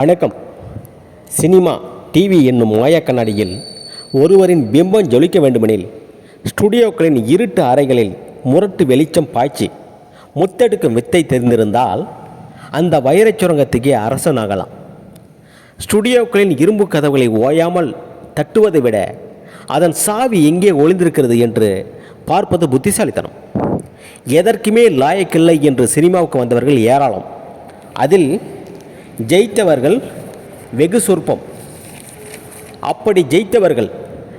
வணக்கம். Cinema TV என்னும் மாயக் கண்ணாடியில் ஒருவரின் பிம்பம் ஜொலிக்க வேண்டுமெனில் ஸ்டுடியோக்களின் இருட்டு அறைகளில் முரட்டு வெளிச்சம் பாய்ச்சி முத்தெடுக்கும் வித்தை தெரிந்திருந்தால் அந்த வைரச் சுரங்கத்துக்கே அரசனாகலாம். ஸ்டுடியோக்களின் இரும்பு கதவுகளை ஓயாமல் தட்டுவதை விட அதன் சாவி எங்கே ஒளிந்திருக்கிறது என்று பார்ப்பது புத்திசாலித்தனம். எதற்குமே லாயக்கில்லை என்று சினிமாவுக்கு வந்தவர்கள் ஏராளம். அதில் ஜெயித்தவர்கள் வெகு சொற்பம். அப்படி ஜெயித்தவர்கள்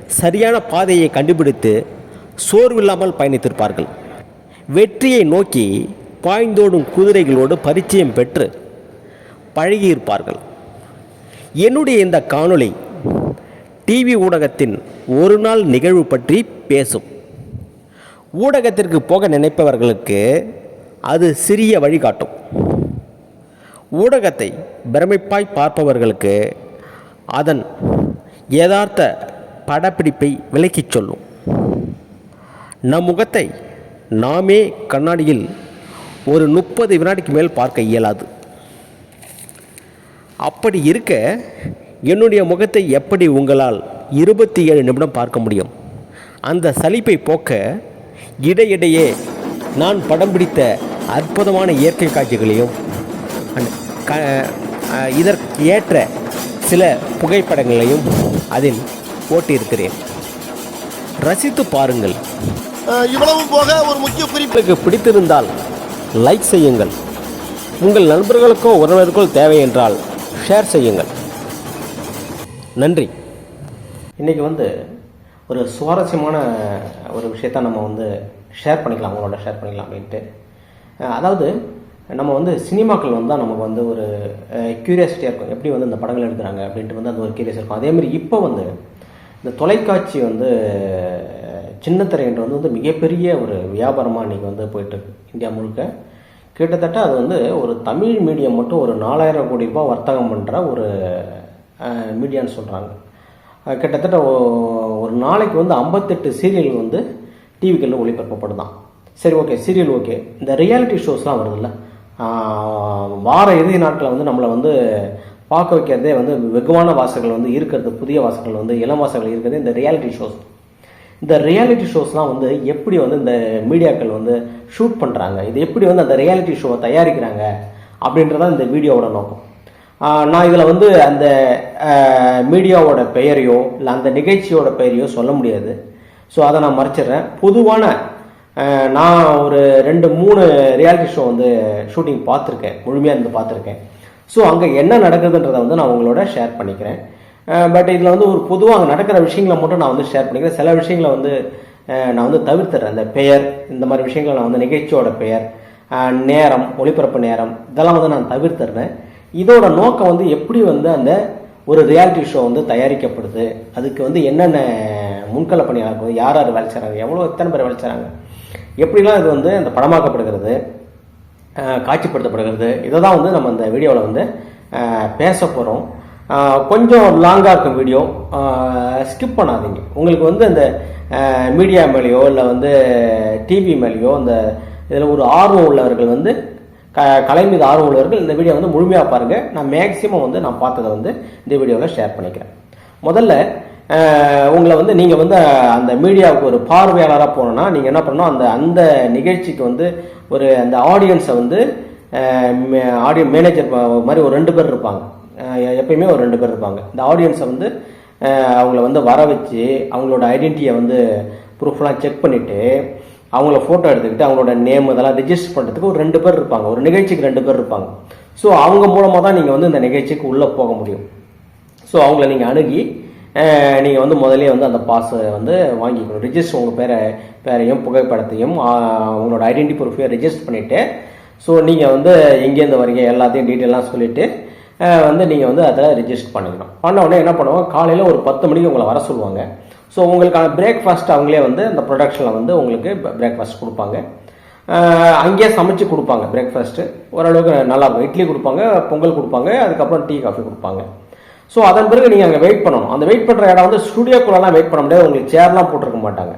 சரியான பாதையை கண்டுபிடித்து சோர்வில்லாமல் பயணித்திருப்பார்கள். வெற்றியை நோக்கி பாய்ந்தோடும் குதிரைகளோடு பரிச்சயம் பெற்று பழகியிருப்பார்கள். என்னுடைய இந்த காணொளி டிவி ஊடகத்தின் ஒரு நாள் நிகழ்வு பற்றி பேசும். ஊடகத்திற்கு போக நினைப்பவர்களுக்கு அது சிறிய வழிகாட்டும். ஊடகத்தை பிரமிப்பாய் பார்ப்பவர்களுக்கு அதன் யதார்த்த படப்பிடிப்பை விலக்கிச் சொல்லும். நம் முகத்தை நாமே கண்ணாடியில் ஒரு முப்பது வினாடிக்கு மேல் பார்க்க இயலாது. அப்படி இருக்க என்னுடைய முகத்தை எப்படி உங்களால் இருபத்தி ஏழு நிமிடம் பார்க்க முடியும்? அந்த சலிப்பை போக்க இடையிடையே நான் படம் பிடித்த அற்புதமான இயற்கை காட்சிகளையும் க இதற்கு ஏற்ற சில புகைப்படங்களையும் அதில் போட்டிருக்கிறேன். ரசித்து பாருங்கள். அஹ் இவ்வளவும் போக ஒரு முக்கிய குறிப்பு. உங்களுக்கு பிடித்திருந்தால் லைக் செய்யுங்கள். உங்கள் நண்பர்களுக்கோ உறவினருக்கோ தேவை என்றால் ஷேர் செய்யுங்கள். நன்றி. இன்றைக்கி வந்து ஒரு சுவாரஸ்யமான ஒரு விஷயத்த நம்ம வந்து ஷேர் பண்ணிக்கலாம் உங்களோட ஷேர் பண்ணிக்கலாம் அப்படின்ட்டு. அதாவது நம்ம வந்து சினிமாக்கள் வந்தால் நமக்கு வந்து ஒரு க்யூரியாசிட்டியாக இருக்கும். எப்படி வந்து இந்த படங்கள் எடுக்கிறாங்க அப்படின்ட்டு வந்து அந்த ஒரு க்யூரியஸ் இருக்கும். அதேமாதிரி இப்போ வந்து இந்த தொலைக்காட்சி வந்து சின்ன வந்து வந்து மிகப்பெரிய ஒரு வியாபாரமாக இன்றைக்கி வந்து போயிட்டுருக்கு. இந்தியா முழுக்க. கிட்டத்தட்ட அது வந்து ஒரு தமிழ் மீடியம் மட்டும் ஒரு நாலாயிரம் கோடி ரூபாய் வர்த்தகம் பண்ணுற ஒரு மீடியான்னு சொல்கிறாங்க கிட்டத்தட்ட ஒரு நாளைக்கு வந்து ஐம்பத்தெட்டு சீரியல் வந்து டிவிகளில் ஒளிபரப்பப்படுதான். சரி ஓகே சீரியல் ஓகே. இந்த ரியாலிட்டி ஷோஸ்லாம் வருதுல்ல. வார இறுதி நாட்களில் வந்து நம்மளை வந்து பார்க்க வைக்கிறதே வந்து வெகுவான வாசகங்கள் வந்து இருக்கிறது புதிய வாசகங்கள் வந்து இளம் வாசகங்கள் இருக்கிறது இந்த ரியாலிட்டி ஷோஸ் இந்த ரியாலிட்டி ஷோஸ்லாம் வந்து எப்படி வந்து இந்த மீடியாக்கள் வந்து ஷூட் பண்ணுறாங்க இது எப்படி வந்து அந்த ரியாலிட்டி ஷோவை தயாரிக்கிறாங்க? அப்படின்றதான் இந்த வீடியோவோட நோக்கம். நான் இதில் வந்து அந்த மீடியாவோட பெயரையோ இல்லை அந்த நிகழ்ச்சியோட பெயரையோ சொல்ல முடியாது. ஸோ அதை நான் மறைச்சிடுறேன். பொதுவான நான் ஒரு ரெண்டு மூணு ரியாலிட்டி ஷோ வந்து ஷூட்டிங் பார்த்துருக்கேன். முழுமையாக இருந்து பார்த்துருக்கேன். ஸோ அங்கே என்ன நடக்குதுன்றதை வந்து நான் உங்களோட ஷேர் பண்ணிக்கிறேன். பட் இதில் வந்து ஒரு பொதுவாக அங்கே நடக்கிற விஷயங்களை மட்டும் நான் வந்து ஷேர் பண்ணிக்கிறேன். சில விஷயங்களை வந்து நான் வந்து தவிர்த்துறேன் அந்த பெயர் இந்த மாதிரி விஷயங்களை நான் வந்து நிகழ்ச்சியோட பெயர் நேரம் ஒளிபரப்பு நேரம் இதெல்லாம் வந்து நான் தவிர்த்துறேன் இதோட நோக்கம் வந்து எப்படி வந்து அந்த ஒரு ரியாலிட்டி ஷோ வந்து தயாரிக்கப்படுது அதுக்கு வந்து என்னென்ன முன்கள பணியாளர்கள் யார் யார் வேலை செய்கிறாங்க எவ்வளோ எத்தனை பேர் வேலை செய்கிறாங்க எப்படிலாம் இது வந்து அந்த படமாக்கப்படுகிறது காட்சிப்படுத்தப்படுகிறது இதை தான் வந்து நம்ம இந்த வீடியோவில் வந்து பேச போகிறோம் கொஞ்சம் லாங்காக இருக்கும் வீடியோ. ஸ்கிப் பண்ணாதீங்க. உங்களுக்கு வந்து அந்த மீடியா மேலேயோ இல்லை வந்து டிவி மேலேயோ அந்த இதில் ஒரு ஆர்வம் உள்ளவர்கள் வந்து க கலை மீது ஆர்வம் உள்ளவர்கள் இந்த வீடியோ வந்து முழுமையாக பாருங்கள் நான் மேக்ஸிமம் வந்து நான் பார்த்ததை வந்து இந்த வீடியோவில் ஷேர் பண்ணிக்கிறேன். முதல்ல உங்களை வந்து நீங்கள் வந்து அந்த மீடியாவுக்கு ஒரு பார்வையாளராக போனோன்னா நீங்கள் என்ன பண்ணணும்? அந்த அந்த நிகழ்ச்சிக்கு வந்து ஒரு அந்த ஆடியன்ஸை வந்து ஆடியோ மேனேஜர் மாதிரி ஒரு ரெண்டு பேர் இருப்பாங்க. எப்பயுமே ஒரு ரெண்டு பேர் இருப்பாங்க. இந்த ஆடியன்ஸை வந்து அவங்கள வந்து வர வச்சு அவங்களோட ஐடென்டிட்டியை வந்து ப்ரூஃப்லாம் செக் பண்ணிவிட்டு அவங்கள ஃபோட்டோ எடுத்துக்கிட்டு அவங்களோட நேம் இதெல்லாம் ரிஜிஸ்டர் பண்ணுறதுக்கு ஒரு ரெண்டு பேர் இருப்பாங்க. ஒரு நிகழ்ச்சிக்கு ரெண்டு பேர் இருப்பாங்க. ஸோ அவங்க மூலமாக தான் நீங்கள் வந்து இந்த நிகழ்ச்சிக்கு உள்ளே போக முடியும். ஸோ அவங்கள நீங்கள் அணுகி நீங்கள் வந்து முதலே வந்து அந்த பாஸை வந்து வாங்கிக்கணும். ரிஜிஸ்டர் உங்கள் பேரை பேரையும் புகைப்படத்தையும் உங்களோட ஐடென்டி ப்ரூஃபையும் ரிஜிஸ்டர் பண்ணிவிட்டு ஸோ நீங்கள் வந்து எங்கேருந்து வரீங்க எல்லாத்தையும் டீட்டெயிலாம் சொல்லிவிட்டு வந்து நீங்கள் வந்து அதை ரிஜிஸ்டர் பண்ணிக்கணும். பண்ண உடனே என்ன பண்ணுவாங்க? காலையில் ஒரு பத்து மணிக்கு உங்களை வர சொல்லுவாங்க. ஸோ உங்களுக்கான பிரேக்ஃபாஸ்ட் அவங்களே வந்து அந்த ப்ரொடக்ஷனில் வந்து உங்களுக்கு பிரேக்ஃபாஸ்ட் கொடுப்பாங்க. அங்கேயே சமைச்சு கொடுப்பாங்க பிரேக்ஃபாஸ்ட்டு ஓரளவுக்கு நல்லா இருக்கும். இட்லி கொடுப்பாங்க பொங்கல் கொடுப்பாங்க அதுக்கப்புறம் டீ காஃபி கொடுப்பாங்க. ஸோ அதன் பிறகு நீங்கள் அங்கே வெயிட் பண்ணணும். அந்த வெயிட் பண்ணுற இடம் வந்து ஸ்டுடியோக்குள்ளெல்லாம் வெயிட் பண்ண முடியாது. உங்களுக்கு சேர்லாம் போட்டிருக்க மாட்டாங்க.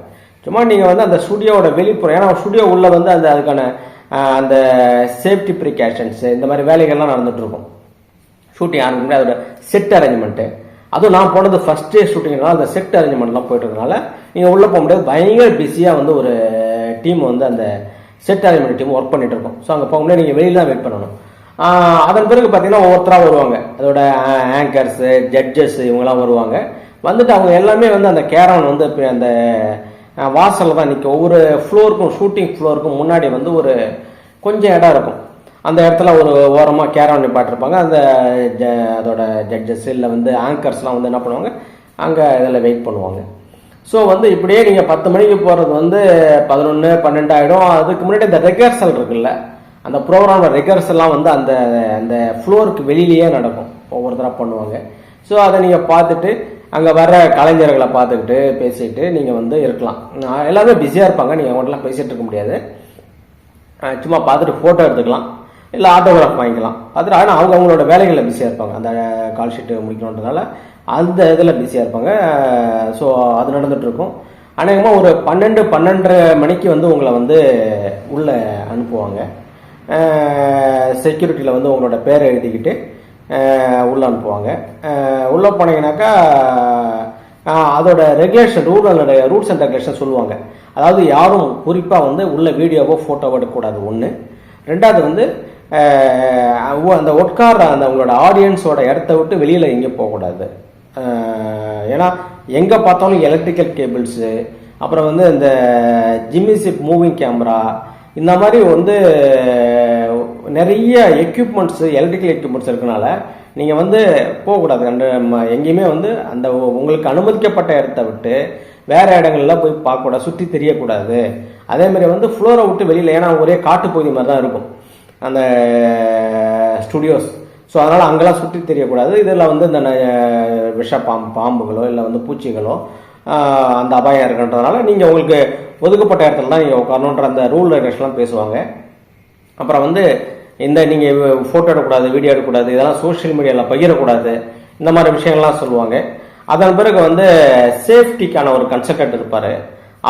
சும்மா நீங்கள் வந்து அந்த ஸ்டுடியோட வெளிப்புறம் ஏன்னா ஸ்டுடியோ உள்ள வந்து அந்த அதுக்கான அந்த சேஃப்டி ப்ரிகாஷன்ஸ் இந்த மாதிரி வேலைகள்லாம் நடந்துகிட்ருக்கும் ஷூட்டிங் ஆரம்பிக்கும் அதோட செட் அரேஞ்ச்மெண்ட்டு அதுவும் நான் போனது ஃபஸ்ட் டே ஷூட்டிங்னால அந்த செட் அரேஞ்ச்மெண்ட்லாம் போயிட்டு இருக்கனால நீங்கள் உள்ளே போக முடியாது. பயங்கர பிஸியாக வந்து ஒரு டீம் வந்து அந்த செட் அரேஞ்ச்மெண்ட் டீம் ஒர்க் பண்ணிட்டு இருக்கோம் ஸோ அங்கே போக முடியாது. நீங்கள் வெளியில தான் வெயிட் பண்ணணும். அதன் பிறகு பார்த்தீங்கன்னா ஒவ்வொருத்தராக வருவாங்க. அதோட ஆங்கர்ஸு ஜட்ஜஸ் இவங்கெல்லாம் வருவாங்க. வந்துட்டு அவங்க எல்லாமே வந்து அந்த கேரவன் வந்து இப்போ அந்த வாசலில் தான் நிற்கும் ஒவ்வொரு ஃப்ளோருக்கும் ஷூட்டிங் ஃப்ளோருக்கும் முன்னாடி வந்து ஒரு கொஞ்சம் இடம் இருக்கும். அந்த இடத்துல ஒரு ஓரமாக கேரவன் நிப்பாட்டிருப்பாங்க. அந்த ஜ- அதோட ஜட்ஜஸ் இல்லை வந்து ஆங்கர்ஸ்லாம் வந்து என்ன பண்ணுவாங்க? அங்கே இதில் வெயிட் பண்ணுவாங்க. ஸோ வந்து இப்படியே நீங்கள் பத்து மணிக்கு போகிறது வந்து பதினொன்று பன்னெண்டு ஆகிடும் அதுக்கு முன்னாடி இந்த ரிகர்சல் இருக்குல்ல அந்த ப்ரோக்ராமோட ரெகர்சல்லாம் வந்து அந்த அந்த ஃப்ளோருக்கு வெளியிலேயே நடக்கும். ஒவ்வொருத்தராக பண்ணுவாங்க. ஸோ அதை நீங்கள் பார்த்துட்டு அங்கே வர்ற கலைஞர்களை பார்த்துக்கிட்டு பேசிட்டு நீங்கள் வந்து இருக்கலாம். எல்லாமே பிஸியாக இருப்பாங்க. நீங்கள் அவங்கள்ட்டலாம் பேசிகிட்டு இருக்க முடியாது. சும்மா பார்த்துட்டு ஃபோட்டோ எடுத்துக்கலாம். இல்லை ஆட்டோகிராஃப் வாங்கிக்கலாம். பார்த்துட்டு ஆனால் அவங்க அவங்களோட வேலைகளில் பிஸியாக இருப்பாங்க. அந்த கால் ஷீட்டு முடிக்கணுன்றதுனால அந்த இதில் பிஸியாக இருப்பாங்க. ஸோ அது நடந்துகிட்ருக்கும். அநேகமாக ஒரு பன்னெண்டு பன்னெண்டரை மணிக்கு வந்து உங்களை வந்து உள்ளே அனுப்புவாங்க. செக்யூரிட்டியில் வந்து உங்களோட பேரை எழுதிக்கிட்டு உள்ளே அனுப்புவாங்க. உள்ளே போனீங்கன்னாக்கா அதோட regulation rule rules and regulation சொல்லுவாங்க. அதாவது யாரும் குறிப்பாக வந்து உள்ள வீடியோவோ ஃபோட்டோவோ எடுக்கக்கூடாது. ஒன்று ரெண்டாவது வந்து அந்த உட்கார அந்த உங்களோட ஆடியன்ஸோட இடத்த விட்டு வெளியில் எங்கேயும் போகக்கூடாது. ஏன்னா எங்கே பார்த்தாலும் எலக்ட்ரிக்கல் கேபிள்ஸு அப்புறம் வந்து இந்த ஜிம்மிசிப் மூவிங் கேமரா இந்த மாதிரி வந்து நிறைய எக்யூப்மெண்ட்ஸ் எலக்ட்ரிக்கல் எக்யூப்மெண்ட்ஸ் இருக்கனால நீங்கள் வந்து போகக்கூடாது. அந்த எங்கேயுமே வந்து அந்த உங்களுக்கு அனுமதிக்கப்பட்ட இடத்த விட்டு வேற இடங்கள்லாம் போய் பார்க்கக்கூடாது சுற்றி தெரியக்கூடாது. அதே மாதிரி வந்து ஃப்ளோரை விட்டு வெளியில் ஏன்னா ஒரே காட்டுப்பகுதி மாதிரி தான் இருக்கும். அந்த ஸ்டுடியோஸ் ஸோ அதனால் அங்கெல்லாம் சுற்றி தெரியக்கூடாது. இதில் வந்து இந்த விஷ பாம்பு பாம்புகளோ இல்லை வந்து பூச்சிகளோ அந்த அபாயம் இருக்குன்றதுனால நீங்கள் உங்களுக்கு ஒதுக்கப்பட்ட இடத்துல தான் நீங்கள் உட்காரணுன்ற அந்த ரூல் ரெகுலேஷன்லாம் பேசுவாங்க. அப்புறம் வந்து இந்த நீங்கள் ஃபோட்டோ எடுக்கக்கூடாது வீடியோ எடுக்கக்கூடாது இதெல்லாம் சோஷியல் மீடியாவில் பகிரக்கூடாது இந்த மாதிரி விஷயங்கள்லாம் சொல்லுவாங்க. அதன் பிறகு வந்து சேஃப்டிக்கான ஒரு கன்சல்டன்ட் இருப்பார்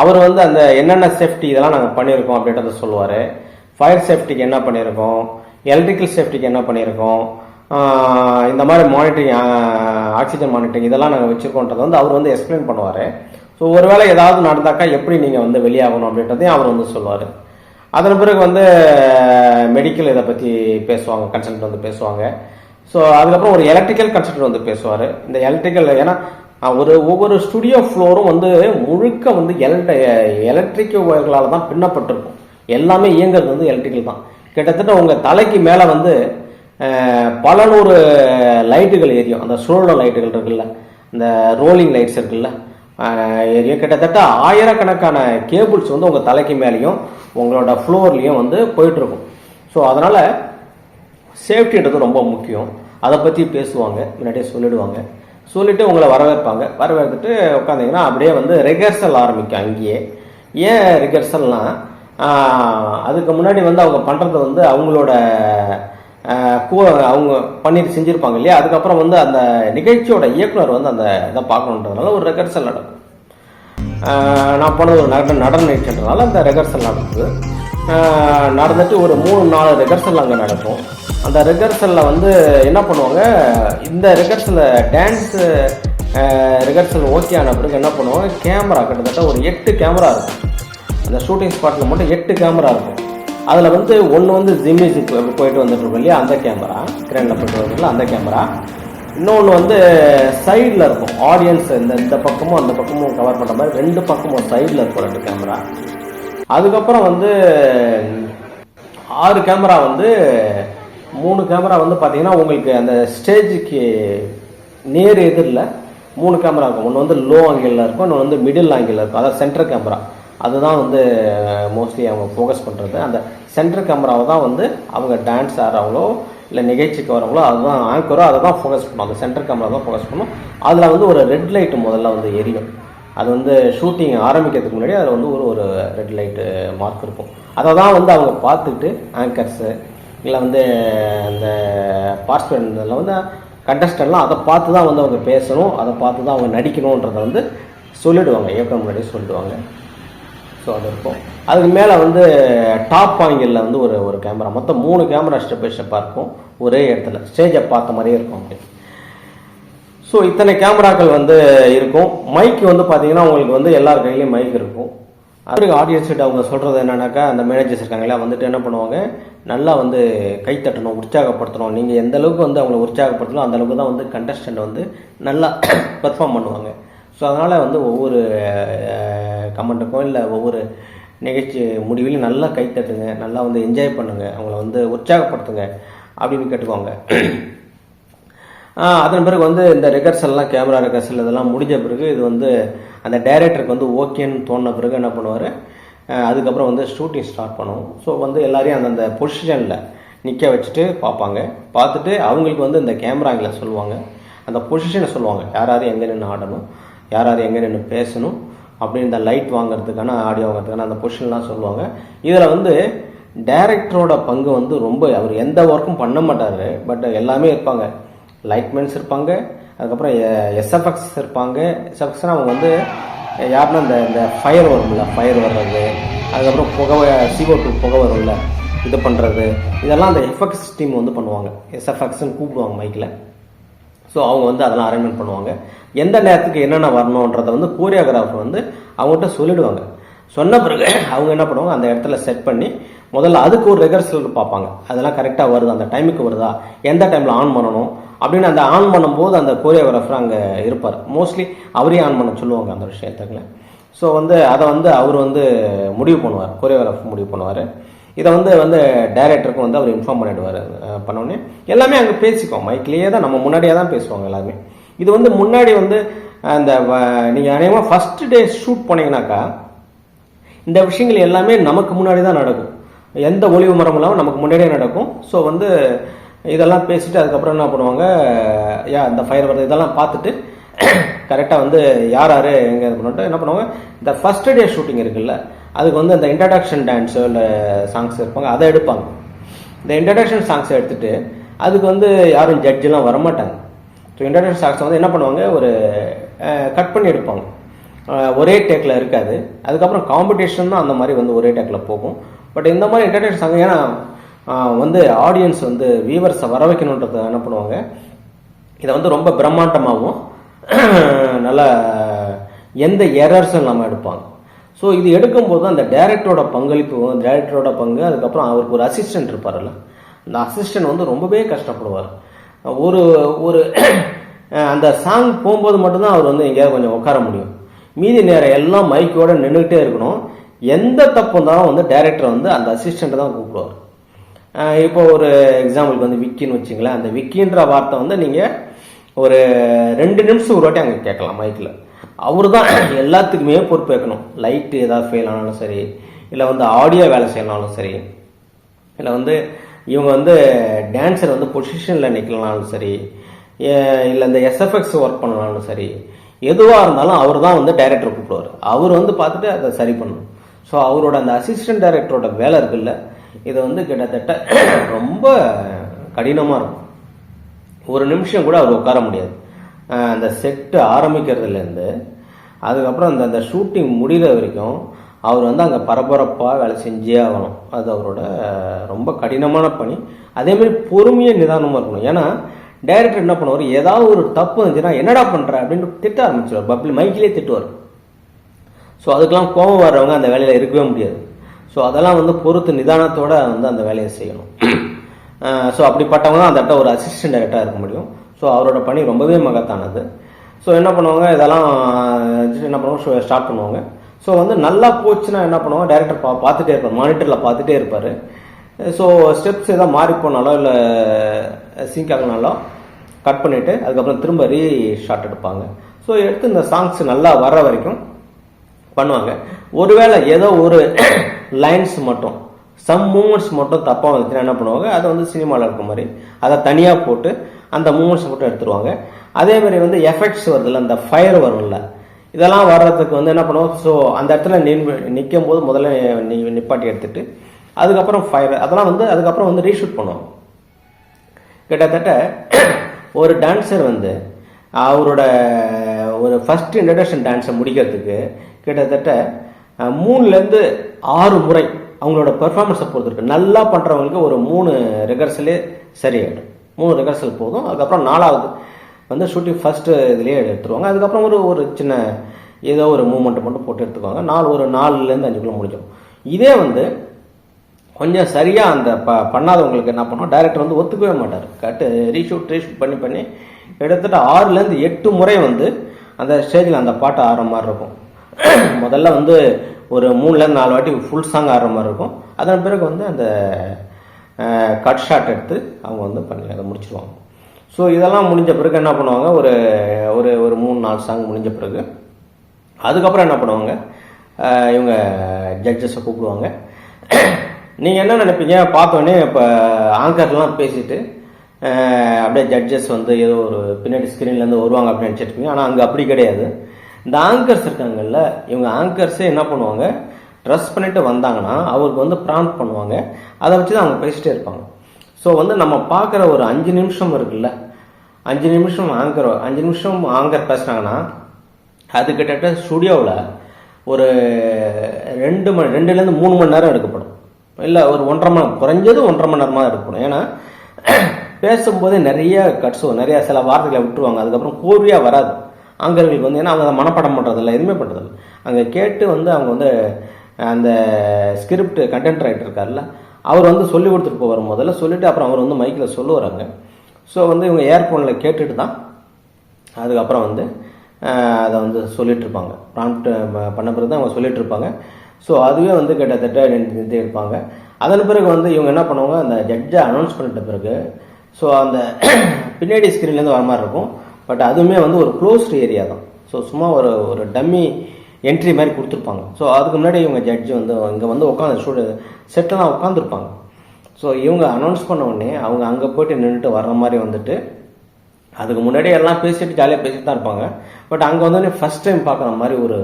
அவர் வந்து அந்த என்னென்ன சேஃப்டி இதெல்லாம் நாங்கள் பண்ணியிருக்கோம் அப்படின்றத சொல்லுவார். ஃபயர் சேஃப்டிக்கு என்ன பண்ணியிருக்கோம்? எலக்ட்ரிக்கல் சேஃப்டிக்கு என்ன பண்ணியிருக்கோம்? இந்த மாதிரி மானிட்டரிங் ஆக்சிஜன் மானிட்டரிங் இதெல்லாம் நாங்கள் வச்சுருக்கோன்றதை வந்து அவர் வந்து எக்ஸ்பிளைன் பண்ணுவார். ஸோ ஒருவேளை ஏதாவது நடந்தாக்கா எப்படி நீங்கள் வந்து வெளியாகணும் அப்படின்றதையும் அவர் வந்து சொல்லுவார் அதன் பிறகு வந்து மெடிக்கல் இதை பற்றி பேசுவாங்க கன்சல்ட் வந்து பேசுவாங்க. ஸோ அதுக்கப்புறம் ஒரு எலக்ட்ரிக்கல் கன்சல்ட் வந்து பேசுவார். இந்த எலக்ட்ரிக்கல் ஏன்னா ஒரு ஒவ்வொரு ஸ்டுடியோ ஃப்ளோரும் வந்து முழுக்க வந்து எலக்ட்ரி எலக்ட்ரிக் ஒயர்களால் தான் பின்னப்பட்டிருக்கும். எல்லாமே இயங்குறது வந்து எலக்ட்ரிக்கல் தான். கிட்டத்தட்ட உங்கள் தலைக்கு மேலே வந்து பல நூறு லைட்டுகள் எரியும் அந்த சுழல லைட்டுகள் இருக்குல்ல இந்த ரோலிங் லைட்ஸ் இருக்குல்ல எரியும் கிட்டத்தட்ட ஆயிரக்கணக்கான கேபிள்ஸ் வந்து உங்கள் தலைக்கு மேலேயும் உங்களோட ஃப்ளோர்லேயும் வந்து போயிட்டுருக்கும். ஸோ அதனால் சேஃப்டின்றது ரொம்ப முக்கியம். அதை பற்றி பேசுவாங்க முன்னாடியே சொல்லிடுவாங்க. சொல்லிவிட்டு உங்களை வரவேற்பாங்க. வரவேற்றுட்டு உட்காந்திங்கன்னா அப்படியே வந்து ரிகர்சல் ஆரம்பிக்கும் அங்கேயே. ஏன் ரிகர்சல்னால் அதுக்கு முன்னாடி வந்து அவங்க பண்ணுறது வந்து அவங்களோட அவங்க பண்ணிட்டு செஞ்சுருப்பாங்க இல்லையா? அதுக்கப்புறம் வந்து அந்த நிகழ்ச்சியோட இயக்குனர் வந்து அந்த இதை பார்க்கணுன்றதுனால ஒரு ரெகர்சல் நடக்கும். நான் போனது ஒரு நடன நடன நிகழ்ச்சின்றதுனால அந்த ரெகர்சல் நடக்குது நடந்துட்டு ஒரு மூணு நாலு ரெகர்சல் அங்கே நடக்கும். அந்த ரிகர்சலில் வந்து என்ன பண்ணுவாங்க? இந்த ரிகர்சலில் டான்ஸு ரிகர்சல் ஓகே ஆன பிறகு என்ன பண்ணுவாங்க? கேமரா கிட்டத்தட்ட ஒரு எட்டு கேமரா இருக்கும். அந்த ஷூட்டிங் ஸ்பாட்டில் மட்டும் எட்டு கேமரா இருக்கும். அதில் வந்து ஒன்று வந்து ஜிம்மிஸ் போயிட்டு வந்துட்டுருக்கோம் இல்லையா? அந்த கேமரா. கிரேனில் போயிட்டு வந்துருக்குல்ல அந்த கேமரா. இன்னொன்று வந்து சைடில் இருக்கும். ஆடியன்ஸ் இந்த இந்த பக்கமும் அந்த பக்கமும் கவர் பண்ணுற மாதிரி ரெண்டு பக்கமும் சைடில் இருக்கும் ரெண்டு கேமரா. அதுக்கப்புறம் வந்து ஆறு கேமரா வந்து மூணு கேமரா வந்து பார்த்தீங்கன்னா உங்களுக்கு அந்த ஸ்டேஜுக்கு நேர் எதிரில் மூணு கேமரா இருக்கும். ஒன்று வந்து லோ ஆங்கிளில் இருக்கும் இன்னொன்று வந்து மிடில் ஆங்கிளில் இருக்கும். அதாவது சென்டர் கேமரா அதுதான் வந்து மோஸ்ட்லி அவங்க ஃபோக்கஸ் பண்ணுறது அந்த சென்டர் கேமராவை தான் வந்து அவங்க டான்ஸ் ஆடுறவங்களோ இல்லை நிகழ்ச்சிக்கு வரவங்களோ அதுதான் ஆங்கரோ அதை தான் ஃபோக்கஸ் பண்ணும். அந்த சென்டர் கேமரா தான் ஃபோக்கஸ் பண்ணும். அதில் வந்து ஒரு ரெட் லைட்டு முதல்ல வந்து எரியும். அது வந்து ஷூட்டிங் ஆரம்பிக்கிறதுக்கு முன்னாடி அதில் வந்து ஒரு ஒரு ரெட் லைட்டு மார்க் இருக்கும். அதை தான் வந்து அவங்க பார்த்துட்டு ஆங்கர்ஸு இல்லை வந்து இந்த பார்ட்டிசிபென்ட் இதில் வந்து கண்டஸ்டன்ட்லாம் அதை பார்த்து தான் வந்து அவங்க பேசணும் அதை பார்த்து தான் அவங்க நடிக்கணுன்றதை வந்து சொல்லிடுவாங்க. ஏப்ரல் முன்னாடியே சொல்லிடுவாங்க. ஸோ அது இருக்கும். அதுக்கு மேலே வந்து டாப் ஆங்கிளில் வந்து ஒரு ஒரு கேமரா. மொத்தம் மூணு கேமரா ஸ்டெப் பை ஸ்டெப்பாக இருக்கும். ஒரே இடத்துல. ஸ்டேஜை பார்த்த மாதிரியே இருக்கும் அப்படி. ஸோ இத்தனை கேமராக்கள் வந்து இருக்கும். மைக் வந்து பார்த்தீங்கன்னா உங்களுக்கு வந்து எல்லார் கையிலையும் மைக் இருக்கும். அதுக்கு ஆடியன்ஸ் கிட்ட அவங்க சொல்கிறது என்னன்னாக்கா அந்த மேனேஜர்ஸ் இருக்காங்களா வந்துட்டு என்ன பண்ணுவாங்க? நல்லா வந்து கை தட்டணும் உற்சாகப்படுத்தணும். நீங்கள் எந்த அளவுக்கு வந்து அவங்கள உற்சாகப்படுத்தணும் அந்த அளவுக்கு தான் வந்து கண்டஸ்டண்ட் வந்து நல்லா பெர்ஃபார்ம் பண்ணுவாங்க. ஸோ அதனால் வந்து ஒவ்வொரு கமெண்ட்டுக்கும் இல்லை ஒவ்வொரு நிகழ்ச்சி முடிவிலையும் நல்லா கை தட்டுங்க நல்லா வந்து என்ஜாய் பண்ணுங்கள் அவங்கள வந்து உற்சாகப்படுத்துங்க அப்படின்னு கேட்டுக்குவாங்க அதன் பிறகு வந்து இந்த ரிகர்சல்லாம் கேமரா ரிகர்சல் இதெல்லாம் முடிஞ்ச பிறகு இது வந்து அந்த டைரக்டருக்கு வந்து ஓகேன்னு தோணின பிறகு என்ன பண்ணுவார்? அதுக்கப்புறம் வந்து ஷூட்டிங் ஸ்டார்ட் பண்ணுவோம். ஸோ வந்து எல்லாரையும் அந்தந்த பொசிஷனில் நிற்க வச்சுட்டு பார்ப்பாங்க. பார்த்துட்டு அவங்களுக்கு வந்து இந்த கேமராங்களை சொல்லுவாங்க. அந்த பொசிஷனை சொல்லுவாங்க. யார் யார் எங்கே நின்று ஆடணும்? யார் யார் எங்கே நின்று பேசணும்? அப்படின்னு இந்த லைட் வாங்குறதுக்கான ஆடியோ வாங்குறதுக்கான அந்த பொசிஷன்லாம் சொல்லுவாங்க. இதில் வந்து டைரக்டரோட பங்கு வந்து ரொம்ப அவர் எந்த ஒர்க்கும் பண்ண மாட்டார் பட் எல்லாமே இருப்பாங்க. லைட்மென்ஸ் இருப்பாங்க அதுக்கப்புறம் எஸ்எஃப்எக்ஸ் இருப்பாங்க. எஸ்எஃப்எக்ஸ்னால் அவங்க வந்து யாருன்னா இந்த இந்த ஃபயர் வரும்ல ஃபயர் வர்றது அதுக்கப்புறம் புகை சிஓ டூ புகை வரும்ல இது பண்ணுறது இதெல்லாம் அந்த எஃப்எக்ஸ் டீம் வந்து பண்ணுவாங்க. எஸ்எஃப்எக்ஸ்ன்னு கூப்பிடுவாங்க மைக்கில் ஸோ அவங்க வந்து அதெல்லாம் அரேஞ்ச்மெண்ட் பண்ணுவாங்க. எந்த நேரத்துக்கு என்னென்ன வரணுன்றதை வந்து கோரியோகிராஃபர் வந்து அவங்ககிட்ட சொல்லிடுவாங்க. சொன்ன பிறகு அவங்க என்ன பண்ணுவாங்க? அந்த இடத்துல செட் பண்ணி முதல்ல அதுக்கு ஒரு ரிகர்சல் பார்ப்பாங்க. அதெல்லாம் கரெக்டாக வருது? அந்த டைமுக்கு வருதா? எந்த டைமில் ஆன் பண்ணணும்? அப்படின்னு அந்த ஆன் பண்ணும்போது அந்த கோரியோகிராஃபர் அங்கே இருப்பார். மோஸ்ட்லி அவரே ஆன் பண்ண சொல்லுவாங்க அந்த விஷயத்துக்குள்ள ஸோ வந்து அதை வந்து அவர் வந்து முடிவு பண்ணுவார். கோரியோகிராஃபர் முடிவு பண்ணுவார். இதை வந்து வந்து டைரக்டருக்கும் வந்து அவர் இன்ஃபார்ம் பண்ணிடுவார் பண்ணோடனே எல்லாமே அங்கே பேசிக்குவோம் மைக்லேயே தான் நம்ம முன்னாடியே தான் பேசுவாங்க எல்லாருமே. இது வந்து முன்னாடி வந்து அந்த நீங்கள் அநேகமாக ஃபர்ஸ்ட் டே ஷூட் போனீங்கன்னாக்கா இந்த விஷயங்கள் எல்லாமே நமக்கு முன்னாடி தான் நடக்கும். எந்த ஒளிவு மரம் இல்லாமல் நமக்கு முன்னாடியே நடக்கும். ஸோ வந்து இதெல்லாம் பேசிட்டு அதுக்கப்புறம் என்ன பண்ணுவாங்க யா இந்த ஃபயர் வருது இதெல்லாம் பார்த்துட்டு கரெக்டாக வந்து யார் யார் எங்கே இது பண்ணிட்டு என்ன பண்ணுவாங்க இந்த ஃபஸ்ட் டே ஷூட்டிங் இருக்குல்ல அதுக்கு வந்து அந்த இன்ட்ரடக்ஷன் டான்ஸோ இல்லை சாங்ஸ் இருப்பாங்க அதை எடுப்பாங்க. இந்த இன்ட்ரடக்ஷன் சாங்ஸ் எடுத்துட்டு அதுக்கு வந்து யாரும் ஜட்ஜெலாம் வரமாட்டாங்க. ஸோ இன்ட்ரடக்ஷன் சாங்ஸ் வந்து என்ன பண்ணுவாங்க ஒரு கட் பண்ணி எடுப்பாங்க. ஒரே டேக்கில் இருக்காது. அதுக்கப்புறம் காம்படிஷன் தான் அந்த மாதிரி வந்து ஒரே டேக்கில் போகும். பட் இந்த மாதிரி என்டர்டைன் சாங் ஏன்னா வந்து ஆடியன்ஸ் வந்து வியூவர்ஸை வர வைக்கணுன்றத என்ன பண்ணுவாங்க இதை வந்து ரொம்ப பிரம்மாண்டமாகவும் நல்லா எந்த எரர்ஸும் இல்லாமல் எடுப்பாங்க. ஸோ இது எடுக்கும்போது அந்த டேரக்டரோட பங்களிப்பு டேரக்டரோட பங்கு அதுக்கப்புறம் அவருக்கு ஒரு அசிஸ்டன்ட் இருப்பார்ல அந்த அசிஸ்டன்ட் வந்து ரொம்பவே கஷ்டப்படுவார். ஒரு ஒரு அந்த சாங் போகும்போது மட்டும்தான் அவர் வந்து எங்கேயாவது கொஞ்சம் உட்கார முடியும். மீதி நேரம் எல்லாம் மைக்கோட நின்றுக்கிட்டே இருக்கணும். எந்த தப்பு இருந்தாலும் வந்து டேரக்டர் வந்து அந்த அசிஸ்டண்ட்டை தான் கூப்பிடுவார். இப்போ ஒரு எக்ஸாம்பிளுக்கு வந்து விக்கின்னு வச்சுங்களேன். அந்த விக்கின்ற வார்த்தை வந்து நீங்கள் ஒரு ரெண்டு நிமிஷம் ஒரு வாட்டி அங்கே கேட்கலாம் மைக்கில் அவர் தான் எல்லாத்துக்குமே பொறுப்பேற்கணும் லைட்டு ஏதாவது ஃபெயில் ஆனாலும் சரி இல்லை வந்து ஆடியோ வேலை செய்யலாலும் சரி இல்லை வந்து இவங்க வந்து டான்ஸர் வந்து பொசிஷனில் நிற்கலனாலும் சரி இல்லை இந்த எஸ்எஃப்எக்ஸ் ஒர்க் பண்ணலாலும் சரி எதுவாக இருந்தாலும் அவர் தான் வந்து டைரக்டர் கூப்பிடுவார். அவர் வந்து பார்த்துட்டு அதை சரி பண்ணணும். ஸோ அவரோட அந்த அசிஸ்டன்ட் டைரக்டரோட வேலை இருக்குல்ல இதை வந்து கிட்டத்தட்ட ரொம்ப கடினமாக இருக்கும். ஒரு நிமிஷம் கூட அவர் உட்கார முடியாது. அந்த செட்டு ஆரம்பிக்கிறதுலேருந்து அதுக்கப்புறம் அந்த அந்த ஷூட்டிங் முடிகிற வரைக்கும் அவர் வந்து அங்கே பரபரப்பாக வேலை செஞ்சே ஆகணும். அது அவரோட ரொம்ப கடினமான பணி. அதேமாதிரி பொறுமையாக நிதானமாக இருக்கணும். ஏன்னா டைரக்டர் என்ன பண்ணுவார்? ஏதாவது ஒரு தப்பு இருந்துச்சுன்னா என்னடா பண்ணுற அப்படின்னு திட்ட ஆரம்பிச்சிடுவார் பப்ளி மைக்கிலே திட்டுவார். ஸோ அதுக்கெல்லாம் கோபம் வர்றவங்க அந்த வேலையில் இருக்கவே முடியாது. ஸோ அதெல்லாம் வந்து பொறுத்து நிதானத்தோட வந்து அந்த வேலையை செய்யணும். ஸோ அப்படிப்பட்டவங்க தான் அந்த இடத்த ஒரு அசிஸ்டன்ட் டைரக்டராக இருக்க முடியும். ஸோ அவரோட பணி ரொம்பவே மகத்தானது. ஸோ என்ன பண்ணுவாங்க? இதெல்லாம் என்ன பண்ணுவாங்க? ஸ்டார்ட் பண்ணுவாங்க. ஸோ வந்து நல்லா போச்சுன்னா என்ன பண்ணுவாங்க? டேரக்டர் பா பார்த்துட்டே இருப்பார். மானிட்டரில் பார்த்துட்டே இருப்பார். ஸோ ஸ்டெப்ஸ் எதாவது மாறி போனாலோ இல்லை சிங்க் ஆகினாலோ கட் பண்ணிவிட்டு அதுக்கப்புறம் திரும்ப ரீ ஷாட் எடுப்பாங்க. ஸோ எடுத்து இந்த சாங்ஸ் நல்லா வர்ற வரைக்கும் பண்ணுவாங்க. ஒருவேளை ஏதோ ஒரு லைன்ஸ் மட்டும் சம் மூமெண்ட்ஸ் மட்டும் தப்பாக வந்துச்சுன்னா என்ன பண்ணுவாங்க? அதை வந்து சினிமாவில் இருக்க மாதிரி அதை தனியாக போட்டு அந்த மூமெண்ட்ஸ் மட்டும் எடுத்துருவாங்க. அதே மாதிரி வந்து எஃபெக்ட்ஸ் வருதுல்ல அந்த ஃபயர் வரும்ல இதெல்லாம் வர்றதுக்கு வந்து என்ன பண்ணுவோம்? ஸோ அந்த இடத்துல நின் நிற்கும் போது முதல்ல நிப்பாட்டி எடுத்துட்டு அதுக்கப்புறம் ஃபயர் அதெல்லாம் வந்து அதுக்கப்புறம் வந்து ரீஷூட் பண்ணுவோம். கிட்டத்தட்ட ஒரு டான்ஸர் வந்து அவரோட ஒரு ஃபஸ்ட் இன்ட்ரடக்ஷன் டான்ஸை முடிக்கிறதுக்கு கிட்டத்தட்ட மூணுலேருந்து ஆறு முறை அவங்களோட பெர்ஃபார்மன்ஸை பொறுத்தருக்கு நல்லா பண்ணுறவங்களுக்கு ஒரு மூணு ரிகர்சலே சரியாயிடும். மூணு ரிகர்சல் போதும். அதுக்கப்புறம் நாலாவது வந்து ஷூட்டிங் ஃபஸ்ட்டு இதுலேயே எடுத்துருவாங்க. அதுக்கப்புறம் ஒரு ஒரு சின்ன ஏதோ ஒரு மூமெண்ட் மட்டும் போட்டு எடுத்துக்குவாங்க. நாலு ஒரு நாலுலேருந்து அஞ்சுக்குள்ளே முடிஞ்சிடும். இதே வந்து கொஞ்சம் சரியாக அந்த ப பண்ணாதவங்களுக்கு என்ன பண்ணுவோம் டைரக்டர் வந்து ஒத்துக்கவே மாட்டார். கட்டு ரீஷூட் ரீஷூட் பண்ணி பண்ணி கிட்டத்தட்ட ஆறுலேருந்து எட்டு முறை வந்து அந்த ஸ்டேஜில் அந்த பாட்டு ஆடுற மாதிரி இருக்கும். முதல்ல வந்து ஒரு மூணுலேருந்து நாலு வாட்டி ஃபுல் சாங் ஆடுற மாதிரி இருக்கும். அதன் பிறகு வந்து அந்த கட் ஷாட் எடுத்து அவங்க வந்து பண்ணி அதை முடிச்சிருவாங்க. ஸோ இதெல்லாம் முடிஞ்ச பிறகு என்ன பண்ணுவாங்க? ஒரு ஒரு ஒரு மூணு நாலு சாங் முடிஞ்ச பிறகு அதுக்கப்புறம் என்ன பண்ணுவாங்க? இவங்க ஜட்ஜஸை கூப்பிடுவாங்க. நீங்கள் என்ன நினைப்பீங்க? பார்த்தோன்னே இப்போ ஆங்கர்லாம் பேசிட்டு அப்படியே ஜட்ஜஸ் வந்து ஏதோ ஒரு பின்னாடி ஸ்க்ரீன்லேருந்து வருவாங்க அப்படின்னு நினச்சிருப்பீங்க ஆனால் அங்கே அப்படி கிடையாது. இந்த ஆங்கர்ஸ் இருக்காங்கல்ல இவங்க ஆங்கர்ஸே என்ன பண்ணுவாங்க? ட்ரெஸ் பண்ணிட்டு வந்தாங்கன்னா அவருக்கு வந்து ப்ராம்ப்ட் பண்ணுவாங்க. அதை வச்சு தான் அவங்க பேசிட்டே இருப்பாங்க. ஸோ வந்து நம்ம பார்க்குற ஒரு அஞ்சு நிமிஷம் இருக்குல்ல அஞ்சு நிமிஷம் ஆங்கர் அஞ்சு நிமிஷம் ஆங்கர் பேசுனாங்கன்னா அது கிட்டத்தட்ட ஸ்டுடியோவில் ஒரு ரெண்டு மணி ரெண்டுலேருந்து மூணு மணி நேரம் எடுக்கப்படும். இல்லை ஒரு ஒன்றரை மணி குறைஞ்சது ஒன்றரை மணி நேரமாக எடுக்கப்படும். ஏன்னா பேசும்போதே நிறைய கட்ஸும் நிறைய சில வார்த்தைகளை விட்டுருவாங்க. அதுக்கப்புறம் கோர்வையாக வராது. ஆங்கர்களுக்கு வந்து ஏன்னா அவங்க அதை மனப்பாடம் பண்ணுறதில்ல எதுவுமே பண்ணுறதில்ல அங்கே கேட்டு வந்து அவங்க வந்து அந்த ஸ்கிரிப்ட் கண்டென்ட் ரைட்டர் இருக்கார்ல அவர் வந்து சொல்லி கொடுத்துட்டு போவார் முதல்ல. சொல்லிவிட்டு அப்புறம் அவர் வந்து மைக்கில் சொல்லுவாராங்க. ஸோ வந்து இவங்க ஏர்ஃபோனில் கேட்டுட்டு தான் அதுக்கப்புறம் வந்து அதை வந்து சொல்லிகிட்ருப்பாங்க ப்ராம்ப்ட் பண்ண பிறகு தான் அவங்க சொல்லிகிட்ருப்பாங்க ஸோ அதுவே வந்து கிட்டத்தட்ட ரெண்டு இருப்பாங்க. அதன் பிறகு வந்து இவங்க என்ன பண்ணுவாங்க அந்த ஜட்ஜை அனௌன்ஸ் பண்ணிட்ட பிறகு ஸோ அந்த பின்னாடி ஸ்க்ரீன்லேருந்து வர மாதிரி இருக்கும். பட் அதுவுமே வந்து ஒரு க்ளோஸ்டு ஏரியா தான். ஸோ சும்மா ஒரு ஒரு டம்மி என்ட்ரி மாதிரி கொடுத்துருப்பாங்க. ஸோ அதுக்கு முன்னாடி இவங்க ஜட்ஜு வந்து இங்கே வந்து உட்காந்து ஸ்டூடெ செட்டெல்லாம் உட்காந்துருப்பாங்க ஸோ இவங்க அனௌன்ஸ் பண்ண உடனே அவங்க அங்கே போயிட்டு நின்றுட்டு வர்ற மாதிரி வந்துட்டு அதுக்கு முன்னாடி எல்லாம் பேசிட்டு ஜாலியாக பேசிட்டு தான் இருப்பாங்க. பட் அங்கே வந்தோடனே ஃபஸ்ட் டைம் பார்க்குற மாதிரி ஒரு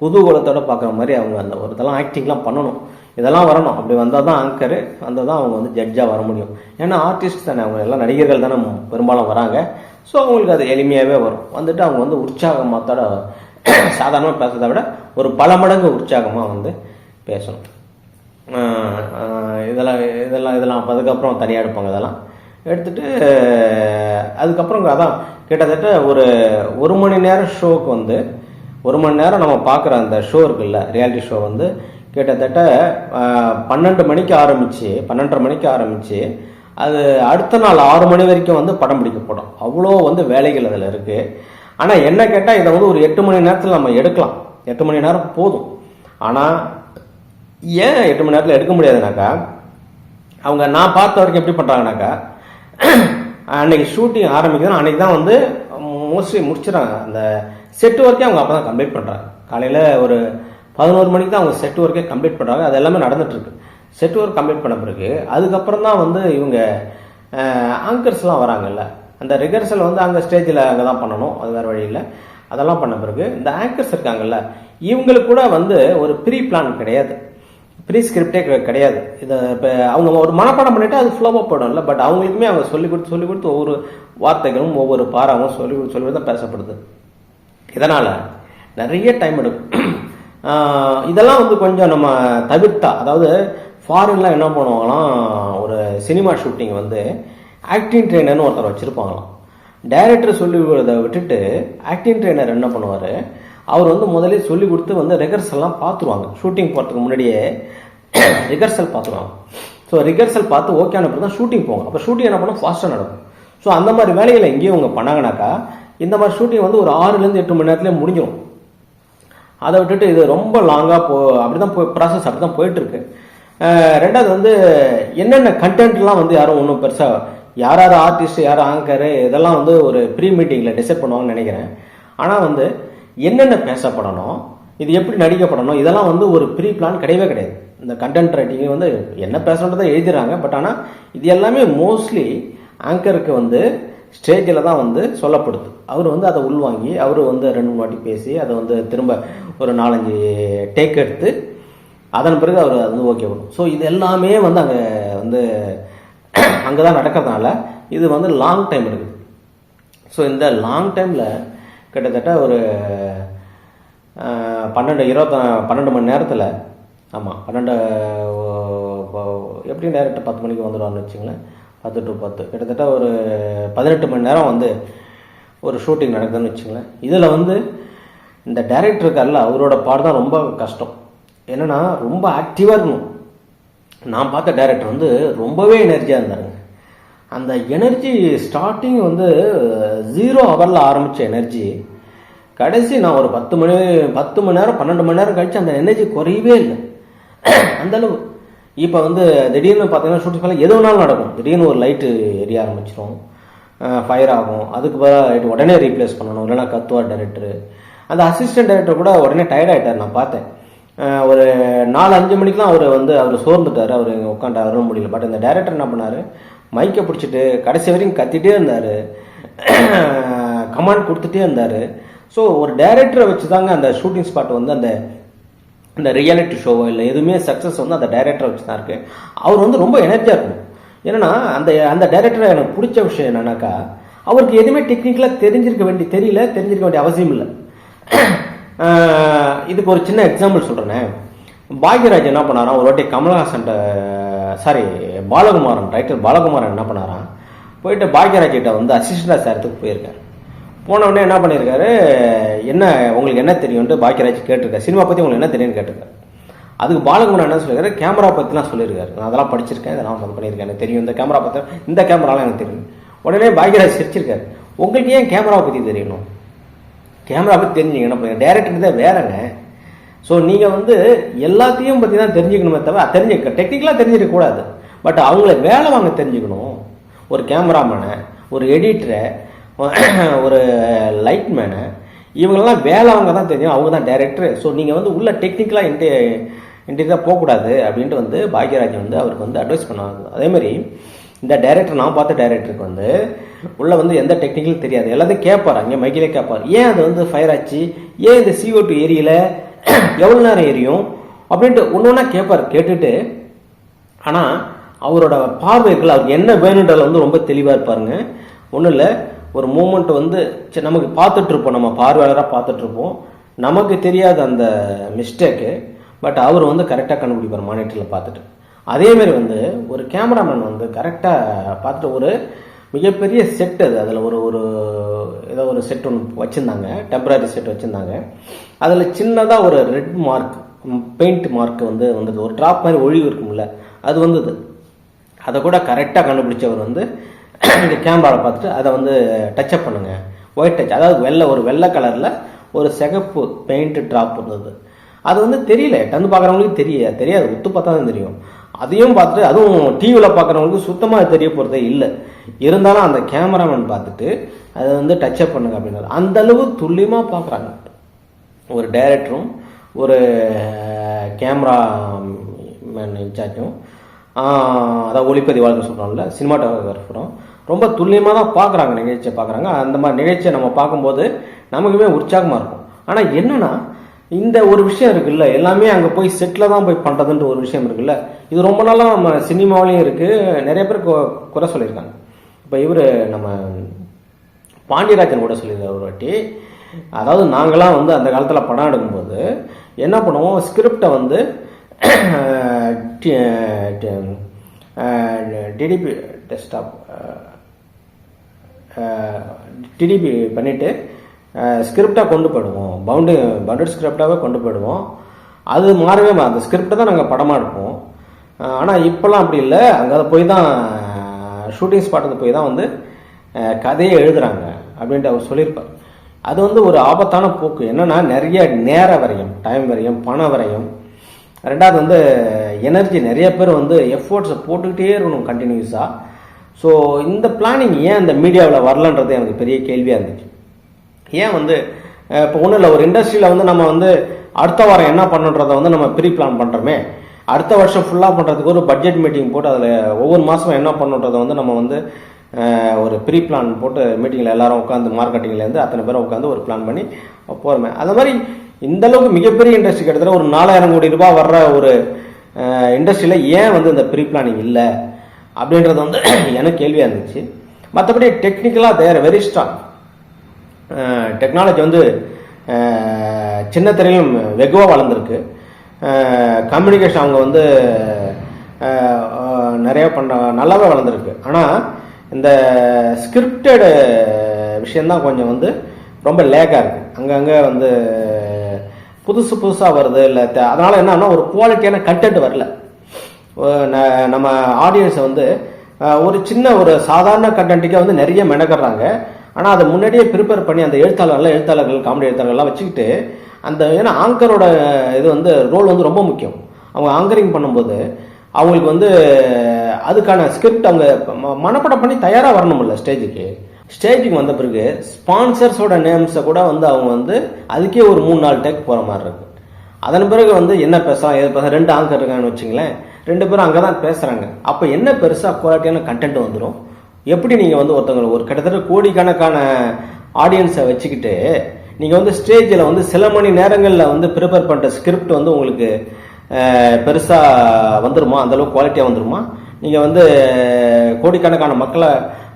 குதூகூலத்தோடு பார்க்குற மாதிரி அவங்க அந்த ஒரு இதெல்லாம் ஆக்டிங்லாம் பண்ணணும். இதெல்லாம் வரணும். அப்படி வந்தால் தான் ஆங்கரு வந்தால் தான் அவங்க வந்து ஜட்ஜாக வர முடியும். ஏன்னா ஆர்டிஸ்ட் தானே. அவங்க எல்லாம் நடிகர்கள் தானே பெரும்பாலும் வராங்க. ஸோ அவங்களுக்கு அது எளிமையாகவே வரும். வந்துட்டு அவங்க வந்து உற்சாகமாத்தோட சாதாரணமாக பேசுறதை விட ஒரு பல மடங்கு உற்சாகமாக வந்து பேசணும். இதெல்லாம் இதெல்லாம் இதெல்லாம் அதுக்கப்புறம் தனியாக எடுப்பாங்க இதெல்லாம். எடுத்துட்டு அதுக்கப்புறம் அதான் கிட்டத்தட்ட ஒரு ஒரு மணி நேரம் ஷோவுக்கு வந்து ஒரு மணி நேரம் நம்ம பார்க்குற அந்த ஷோ இருக்குல்ல ரியாலிட்டி ஷோ வந்து கிட்டத்தட்ட பன்னெண்டு மணிக்கு ஆரம்பித்து பன்னெண்டரை மணிக்கு ஆரம்பித்து அது அடுத்த நாள் ஆறு மணி வரைக்கும் வந்து படம் பிடிக்கப்படும். அவ்வளோ வந்து வேலைகள் அதில் இருக்குது ஆனால் என்ன கேட்டால் இதை வந்து ஒரு எட்டு மணி நேரத்தில் நம்ம எடுக்கலாம். எட்டு மணி நேரம் போதும். ஆனால் ஏன் எட்டு மணி நேரத்தில் எடுக்க முடியாதுனாக்கா அவங்க நான் பார்த்த வரைக்கும் எப்படி பண்ணுறாங்கனாக்கா அன்னைக்கு ஷூட்டிங் ஆரம்பிக்குதுன்னா அன்னைக்கு தான் வந்து மோஸ்ட்லி முடிச்சிடறாங்க. அந்த செட் ஒர்க்கே அவங்க அப்போ தான் கம்ப்ளீட் பண்ணுறாங்க காலையில் ஒரு பதினோரு மணிக்கு தான் அவங்க செட் ஒர்க்கே கம்ப்ளீட் பண்ணுறாங்க அது எல்லாமே நடந்துகிட்ருக்கு செட் ஒர்க் கம்ப்ளீட் பண்ண பிறகு அதுக்கப்புறம் தான் வந்து இவங்க ஆங்கர்ஸ்லாம் வராங்கல்ல. அந்த ரிகர்சல் வந்து அங்கே ஸ்டேஜில் அங்கே தான் பண்ணணும் அது வேறு வழியில் அதெல்லாம் பண்ண பிறகு இந்த ஆங்கர்ஸ் இருக்காங்கல்ல இவங்களுக்கு கூட வந்து ஒரு ப்ரீ பிளான் கிடையாது ப்ரீ ஸ்கிரிப்டே கிடையாது. இதை இப்போ அவங்க ஒரு மனப்பாடம் பண்ணிவிட்டு அது ஃப்ளோவாக போயிடும்ல பட் அவங்களுக்குமே அவங்க சொல்லி கொடுத்து சொல்லி கொடுத்து ஒவ்வொரு வார்த்தைகளும் ஒவ்வொரு பாராவும் சொல்லி கொடுத்து சொல்லி கொடுத்து தான் பேசப்படுது. இதனால் நிறைய டைம் எடுக்கும். இதெல்லாம் வந்து கொஞ்சம் நம்ம தவிர்த்தா அதாவது ஃபாரின்லாம் என்ன பண்ணுவாங்களாம் ஒரு சினிமா ஷூட்டிங் வந்து ஆக்டிங் ட்ரெயினர்னு ஒருத்தர் வச்சுருப்பாங்களாம். டைரக்டர் சொல்லி கொடுத்ததை விட்டுட்டு ஆக்டிங் ட்ரெயினர் என்ன பண்ணுவார்? அவர் வந்து முதல்ல சொல்லி கொடுத்து வந்து ரிகர்சல்லாம் பார்த்துருவாங்க. ஷூட்டிங் போகிறதுக்கு முன்னாடியே ரிகர்சல் பார்த்துருவாங்க. ஸோ ரிகர்சல் பார்த்து ஓகே அனுப்பி தான் ஷூட்டிங் போவாங்க. அப்போ ஷூட்டிங் என்ன பண்ணால் ஃபாஸ்ட்டாக நடக்கும். ஸோ அந்த மாதிரி வேலைகளை எங்கேயும் அவங்க பண்ணாங்கனாக்கா இந்த மாதிரி ஷூட்டிங் வந்து ஒரு ஆறுலேருந்து எட்டு மணி நேரத்துலேயே முடிஞ்சிடும் அதை விட்டுட்டு இது ரொம்ப லாங்காக போ அப்படி தான் போய் ப்ராசஸ் அப்படி தான் போயிட்டுருக்கு. ரெண்டாவது வந்து என்னென்ன கண்டென்ட்லாம் வந்து யாரும் ஒன்றும் பெருசாக யார் யார் ஆர்டிஸ்ட் யார் ஆங்கரு இதெல்லாம் வந்து ஒரு ப்ரீ மீட்டிங்கில் டிசைட் பண்ணுவாங்கன்னு நினைக்கிறேன். ஆனால் வந்து என்னென்ன பேசப்படணும் இது எப்படி நடிக்கப்படணும் இதெல்லாம் வந்து ஒரு ப்ரீ பிளான் கிடையவே கிடையாது. இந்த கண்டென்ட் ரைட்டிங் வந்து என்ன பேசணுன்றதை எழுதுறாங்க பட் ஆனால் இது எல்லாமே மோஸ்ட்லி ஆங்கருக்கு வந்து ஸ்டேஜில் தான் வந்து சொல்லப்படுது. அவர் வந்து அதை உள்வாங்கி அவர் வந்து ரெண்டு மூணு வாட்டி பேசி அதை வந்து திரும்ப ஒரு நாலஞ்சு டேக் எடுத்து அதன் பிறகு அவர் அது வந்து ஓகே பண்ணும். ஸோ இது எல்லாமே வந்து அங்கே வந்து அங்கே தான் நடக்கிறதுனால இது வந்து லாங் டைம் இருக்குது ஸோ இந்த லாங் டைமில் கிட்டத்தட்ட ஒரு பன்னெண்டு இருபத்த பன்னெண்டு மணி நேரத்தில் ஆமாம் பன்னெண்டு எப்படி டேரக்டர் பத்து மணிக்கு வந்துடுவான்னு வச்சுங்களேன் பத்து டு பத்து. கிட்டத்தட்ட ஒரு பதினெட்டு மணி நேரம் வந்து ஒரு ஷூட்டிங் நடக்குதுன்னு வச்சுங்களேன் இதில் வந்து இந்த டைரக்டர் அல்ல அவரோட பாடு தான் ரொம்ப கஷ்டம். என்னென்னா ரொம்ப ஆக்டிவாக இருக்கணும். நான் பார்த்த டைரக்டர் வந்து ரொம்பவே எனர்ஜியாக இருந்தாருங்க. அந்த எனர்ஜி ஸ்டார்டிங் வந்து ஜீரோ ஹவரில் ஆரம்பித்த எனர்ஜி கடைசி நான் ஒரு பத்து மணி பத்து மணி நேரம் பன்னெண்டு மணி நேரம் கழித்து அந்த எனர்ஜி குறையவே இல்லை. அந்தளவு இப்போ வந்து திடீர்னு பார்த்தீங்கன்னா ஷூட்டிங் எது வேணாலும் நடக்கும். திடீர்னு ஒரு லைட்டு எரிய ஆரம்பிச்சிடும் ஃபயர் ஆகும். அதுக்கு பதிலாக உடனே ரீப்ளேஸ் பண்ணணும். இல்லைன்னா கத்துவார் டைரக்டரு அந்த அசிஸ்டன்ட் டைரக்டர் கூட உடனே டயர்ட் ஆகிட்டார் நான் பார்த்தேன். ஒரு நாலு அஞ்சு மணிக்கெலாம் அவர் வந்து அவர் சோர்ந்துட்டார். அவர் உட்காண்டா உட்காந்து வர முடியல. பட் இந்த டைரக்டர் என்ன பண்ணார்? மைக்கை பிடிச்சிட்டு கடைசி வரைக்கும் கத்திட்டே இருந்தார். கமாண்ட் கொடுத்துட்டே இருந்தார். ஸோ ஒரு டைரக்டரை வச்சு தாங்க அந்த ஷூட்டிங் ஸ்பாட் வந்து அந்த இந்த ரியாலிட்டி ஷோவோ இல்லை எதுவுமே சக்ஸஸ் வந்து அந்த டைரக்டரை வச்சு தான் இருக்குது அவர் வந்து ரொம்ப எனர்ஜியாக இருக்கும் ஏன்னா அந்த அந்த டைரக்டரை எனக்கு பிடிச்ச விஷயம் என்னன்னாக்கா அவருக்கு எதுவுமே டெக்னிக்கலாக தெரிஞ்சிருக்க வேண்டிய தெரியல தெரிஞ்சிருக்க வேண்டிய அவசியம் இல்லை. இதுக்கு ஒரு சின்ன எக்ஸாம்பிள் சொல்கிறேனே பாக்யராஜ் என்ன பண்ணாராம் ஒரு வாட்டி கமல்ஹாசன் சாரி பாலகுமாரன் ரைட்டர் பாலகுமாரன் என்ன பண்ணாராம் போயிட்டு பாக்யராஜ்கிட்ட வந்து அசிஸ்டண்டாக சேர்த்துக்கு போயிருக்காரு. போனவுடனே என்ன பண்ணியிருக்காரு என்ன உங்களுக்கு என்ன தெரியும்ட்டு பாக்கியராஜ் கேட்டிருக்காரு. சினிமா பற்றி உங்களுக்கு என்ன தெரியும்னு கேட்டிருக்காரு. அதுக்கு பாலகுமாரன் என்ன சொல்லியிருக்காரு கேமரா பற்றிலாம் சொல்லியிருக்காரு நான் அதெல்லாம் படிச்சிருக்கேன் இதெல்லாம் வந்து பண்ணியிருக்கேன் எனக்கு தெரியும். இந்த கேமரா பற்றி இந்த கேமராலாம் எனக்கு தெரியும். உடனே பாக்யராஜ் சிரிச்சிருக்காரு. உங்களுக்கு ஏன் கேமராவை பற்றி தெரியணும்? கேமரா பற்றி தெரிஞ்சுங்க என்ன பண்ணுங்க? டேரக்டர் தான் வேறங்க ஸோ நீங்கள் வந்து எல்லாத்தையும் பார்த்தீங்கன்னா தெரிஞ்சுக்கணுமே தவிர தெரிஞ்சுக்க டெக்னிக்கலாக தெரிஞ்சிடக்கூடாது பட் அவங்கள வேலை வாங்க தெரிஞ்சுக்கணும். ஒரு கேமராமேனை ஒரு எடிட்டரை ஒரு லைட்மேனை இவங்களெல்லாம் வேலை அவங்க தான் தெரியும். அவங்க தான் டேரக்டர் ஸோ நீங்கள் வந்து உள்ள டெக்னிக்கலாக இன்டி இன்டிதான் போகக்கூடாது அப்படின்ட்டு வந்து பாக்யராஜ் வந்து அவருக்கு வந்து அட்வைஸ் பண்ணாங்க. அதேமாதிரி இந்த டைரக்டர் நான் பார்த்த டைரக்டருக்கு வந்து உள்ள வந்து எந்த டெக்னிக்கலும் தெரியாது. எல்லாத்தையும் கேட்பார் அங்கே மைக்கிலே கேட்பார் ஏன் அது வந்து ஃபயர் ஆச்சு? ஏன் இந்த சிஓ டூ ஏரியில்? எவ்வளோ நேரம் எரியும்? அப்படின்ட்டு ஒன்று ஒன்றா கேட்பார் கேட்டுட்டு. ஆனால் அவரோட பார்வைகள் அவருக்கு என்ன வேணுன்றதில் வந்து ரொம்ப தெளிவாக இருப்பாருங்க. ஒன்றும் இல்லை ஒரு மூமெண்ட் வந்து சரி, நமக்கு பார்த்துட்ருப்போம் நம்ம பார்வையாளராக பார்த்துட்ருப்போம் நமக்கு தெரியாத அந்த மிஸ்டேக்கு பட் அவர் வந்து கரெக்டாக கண்டுபிடிப்பார் மானிட்டரில் பார்த்துட்டு. அதேமாரி வந்து ஒரு கேமராமேன் வந்து கரெக்டாக பார்த்துட்டு ஒரு மிகப்பெரிய செட் அது. அதில் ஒரு ஒரு ஏதோ ஒரு செட் ஒன்று வச்சுருந்தாங்க. டெம்பரரி செட் வச்சுருந்தாங்க. அதில் சின்னதாக ஒரு ரெட் மார்க் பெயிண்ட் மார்க் வந்து வந்தது. ஒரு ட்ராப் மாதிரி ஒழிவு இருக்கும்ல அது வந்தது. அதை கூட கரெக்டாக கண்டுபிடிச்சவர் வந்து இந்த கேமராவில் பார்த்துட்டு அதை வந்து டச்சப் பண்ணுங்கள் ஒயிட் டச் அதாவது வெள்ளை ஒரு வெள்ளை கலரில் ஒரு சிகப்பு பெயிண்ட் ட்ராப் இருந்தது அது வந்து தெரியல. டந்து பார்க்குறவங்களுக்கு தெரிய தெரியாது. ஒத்து பார்த்தா தான் தெரியும். அதையும் பார்த்துட்டு அதுவும் டிவியில் பார்க்குறவங்களுக்கு சுத்தமாக தெரிய போகிறதே இல்லை. இருந்தாலும் அந்த கேமராமேன் பார்த்துட்டு அதை வந்து டச்சப் பண்ணுங்க அப்படின்னாரு. அந்த அளவு துல்லியமாக பார்க்குறாங்க. ஒரு டைரக்டரும் ஒரு கேமரா மேன் இன்சார்ஜும் அதாவது ஒளிப்பதிவாளர் சொல்கிறோம்ல சினிமாட்டோகிராஃபரும் ரொம்ப துல்லியமாக தான் பார்க்குறாங்க நிகழ்ச்சியை பார்க்குறாங்க. அந்த மாதிரி நிகழ்ச்சியை நம்ம பார்க்கும்போது நமக்குமே உற்சாகமாக இருக்கும். ஆனால் என்னென்னா இந்த ஒரு விஷயம் இருக்குல்ல எல்லாமே அங்கே போய் செட்டில் தான் போய் பண்ணுறதுன்ற ஒரு விஷயம் இருக்குல்ல. இது ரொம்ப நாளாக நம்ம சினிமாவிலையும் இருக்குது நிறைய பேர் குறை சொல்லியிருக்காங்க. இப்போ இவர் நம்ம பாண்டியராஜன் கூட சொல்லியிருக்காரு ஒரு வாட்டி. அதாவது நாங்களாம் வந்து அந்த காலத்தில் படம் எடுக்கும்போது என்ன பண்ணுவோம்? ஸ்கிரிப்டை வந்து டிடிபி டெஸ்டாப் டிடிபி பண்ணிவிட்டு ஸ்கிரிப்டாக கொண்டு போயிடுவோம் பவுண்டு பவுண்டட் ஸ்கிரிப்டாகவே கொண்டு போயிடுவோம் அது மாறவே அந்த ஸ்கிரிப்டை தான் நாங்கள் படமாக எடுப்போம். ஆனால் இப்போல்லாம் அப்படி இல்லை. அங்கே அதை போய் தான் ஷூட்டிங் ஸ்பாட்டுக்கு போய் தான் வந்து கதையை எழுதுகிறாங்க அப்படின்ட்டு அவர் சொல்லியிருப்பார். அது வந்து ஒரு ஆபத்தான போக்கு. என்னென்னா நிறைய நேர வரையும் டைம் வரையும் பண வரையும். ரெண்டாவது வந்து எனர்ஜி நிறைய பேர் வந்து எஃபோர்ட்ஸை போட்டுக்கிட்டே இருக்கணும் கண்டினியூஸாக ஸோ இந்த பிளானிங் ஏன் இந்த மீடியாவில் வரலன்றது எனக்கு பெரிய கேள்வியாக இருந்துச்சு. ஏன் வந்து இப்போ ஒன்றும் இல்லை ஒரு இண்டஸ்ட்ரியில் வந்து நம்ம வந்து அடுத்த வாரம் என்ன பண்ணுன்றதை வந்து நம்ம ப்ரீ பிளான் பண்ணுறோமே அடுத்த வருஷம் ஃபுல்லாக பண்ணுறதுக்கு ஒரு பட்ஜெட் மீட்டிங் போட்டு அதில் ஒவ்வொரு மாதம் என்ன பண்ணுன்றதை வந்து நம்ம வந்து ஒரு ப்ரீ பிளான் போட்டு மீட்டிங்கில் எல்லாரும் உட்காந்து மார்க்கெட்டிங்லேருந்து அத்தனை பேரும் உட்காந்து ஒரு பிளான் பண்ணி போகிறோமே அந்த மாதிரி இந்தளவுக்கு மிகப்பெரிய இண்டஸ்ட்ரி கிட்டத்தட்ட ஒரு நாலாயிரம் கோடி ரூபாய் வர்ற ஒரு இண்டஸ்ட்ரியில் ஏன் வந்து இந்த ப்ரீ பிளானிங் இல்லை? அப்படின்றது வந்து எனக்கு கேள்வியாக இருந்துச்சு. மற்றபடி டெக்னிக்கலாக தேர் வெரி ஸ்ட்ராங் டெக்னாலஜி வந்து சின்ன திரையிலும் வெகுவாக வளர்ந்துருக்கு. கம்யூனிகேஷன் அவங்க வந்து நிறையா பண்ண நிறைய நல்லாவே வளர்ந்துருக்கு. ஆனால் இந்த ஸ்கிரிப்டடு விஷயந்தான் கொஞ்சம் வந்து ரொம்ப லேக்காக இருக்குது அங்கங்கே வந்து புதுசு புதுசாக வருது இல்லை அதனால் என்னன்னா ஒரு குவாலிட்டியான கண்டென்ட் வரல. நம்ம ஆடியன்ஸை வந்து ஒரு சின்ன ஒரு சாதாரண கண்டென்ட்டுக்கே வந்து நிறைய மெனக்கடுறாங்க. ஆனால் அதை முன்னாடியே ப்ரிப்பேர் பண்ணி அந்த எழுத்தாளர்லாம் எழுத்தாளர்கள் காமெடி எழுத்தாளர்கள்லாம் வச்சுக்கிட்டு அந்த ஏன்னா ஆங்கரோட இது வந்து ரோல் வந்து ரொம்ப முக்கியம். அவங்க ஆங்கரிங் பண்ணும்போது அவங்களுக்கு வந்து அதுக்கான ஸ்கிரிப்ட் அவங்க ம- பண்ணி தயாராக வரணும்ல ஸ்டேஜுக்கு ஸ்டேஜுக்கு வந்த பிறகு ஸ்பான்சர்ஸோட நேம்ஸை கூட வந்து அவங்க வந்து அதுக்கே ஒரு மூணு நாலு டேக் போகிற மாதிரி இருக்கு. அதன் பிறகு வந்து என்ன பேசலாம் எது பேசலாம் ரெண்டு ஆங்கர் இருக்காங்கன்னு வச்சுங்களேன் ரெண்டு பேரும் அங்கே தான் பேசுகிறாங்க அப்போ என்ன பெருசாக குவாலிட்டியான கண்டென்ட் வந்துடும் எப்படி நீங்கள் வந்து ஒருத்தவங்க ஒரு கிட்டத்தட்ட கோடிக்கணக்கான ஆடியன்ஸை வச்சுக்கிட்டு நீங்கள் வந்து ஸ்டேஜில் வந்து சில மணி நேரங்களில் வந்து ப்ரிப்பேர் பண்ணுற ஸ்கிரிப்ட் வந்து உங்களுக்கு பெருசாக வந்துருமா? அந்தளவுக்கு குவாலிட்டியாக வந்துருமா? நீங்கள் வந்து கோடிக்கணக்கான மக்களை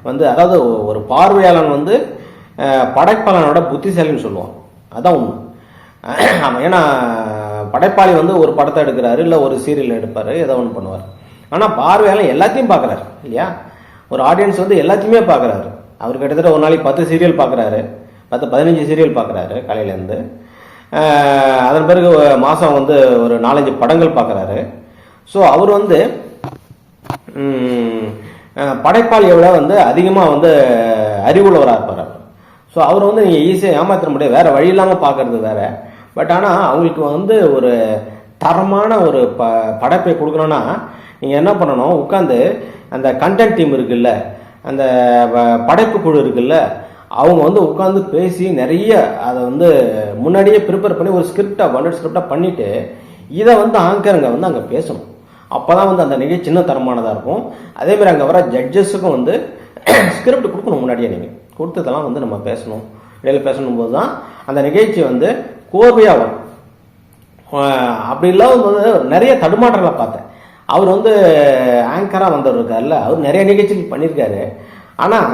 வந்து அதாவது ஒரு பார்வையாளன் வந்து படைப்பாளனோட புத்திசாலின்னு சொல்லுவான். அதான் உண்மை. ஆமாம் ஏன்னா படைப்பாளி வந்து ஒரு படத்தை எடுக்கிறாரு இல்லை ஒரு சீரியல் எடுப்பார் ஏதோ ஒன்று பண்ணுவார். ஆனால் பார்வையாளன் எல்லாத்தையும் பார்க்குறாரு இல்லையா? ஒரு ஆடியன்ஸ் வந்து எல்லாத்தையுமே பார்க்குறாரு. அவர் கிட்டத்தட்ட ஒரு நாளைக்கு பத்து சீரியல் பார்க்குறாரு. பத்து பதினஞ்சு சீரியல் பார்க்குறாரு காலையிலேருந்து. அதன் பிறகு மாதம் வந்து ஒரு நாலஞ்சு படங்கள் பார்க்குறாரு. ஸோ அவர் வந்து படைப்பாளியை விட வந்து அதிகமாக வந்து அறிவுள்ளவராக இருப்பார் அவர். ஸோ அவர் வந்து நீங்கள் ஈஸியாக ஏமாற்ற முடியாது. வேறு வழி இல்லாமல் பார்க்குறது வேறு. பட் ஆனால் அவங்களுக்கு வந்து ஒரு தரமான ஒரு ப படைப்பை கொடுக்கணுன்னா நீங்கள் என்ன பண்ணணும்? உட்காந்து அந்த கண்டென்ட் டீம் இருக்குல்ல அந்த படைப்பு குழு இருக்குல்ல அவங்க வந்து உட்காந்து பேசி நிறைய அதை வந்து முன்னாடியே ப்ரிப்பேர் பண்ணி ஒரு ஸ்கிரிப்டாக ஒன் ஸ்கிரிப்டாக பண்ணிவிட்டு இதை வந்து ஆங்கருங்க வந்து அங்கே பேசணும். அப்போ தான் வந்து அந்த நிகழ்ச்சி சின்ன தரமானதாக இருக்கும். அதே மாதிரி அங்கே வர ஜட்ஜஸுக்கும் வந்து ஸ்கிரிப்ட் கொடுக்கணும் முன்னாடியே நீங்கள் கொடுத்ததெல்லாம் வந்து நம்ம பேசணும். இடையில பேசணும் போது தான் அந்த நிகழ்ச்சி வந்து கோர்வையாக வரும். அப்படி இல்லாத வந்து நிறைய தடுமாற்றங்களை பார்த்தேன். அவர் வந்து ஆங்கராக வந்தவர் இருக்கார்ல அவர் நிறைய நிகழ்ச்சிகள் பண்ணியிருக்காரு. ஆனால்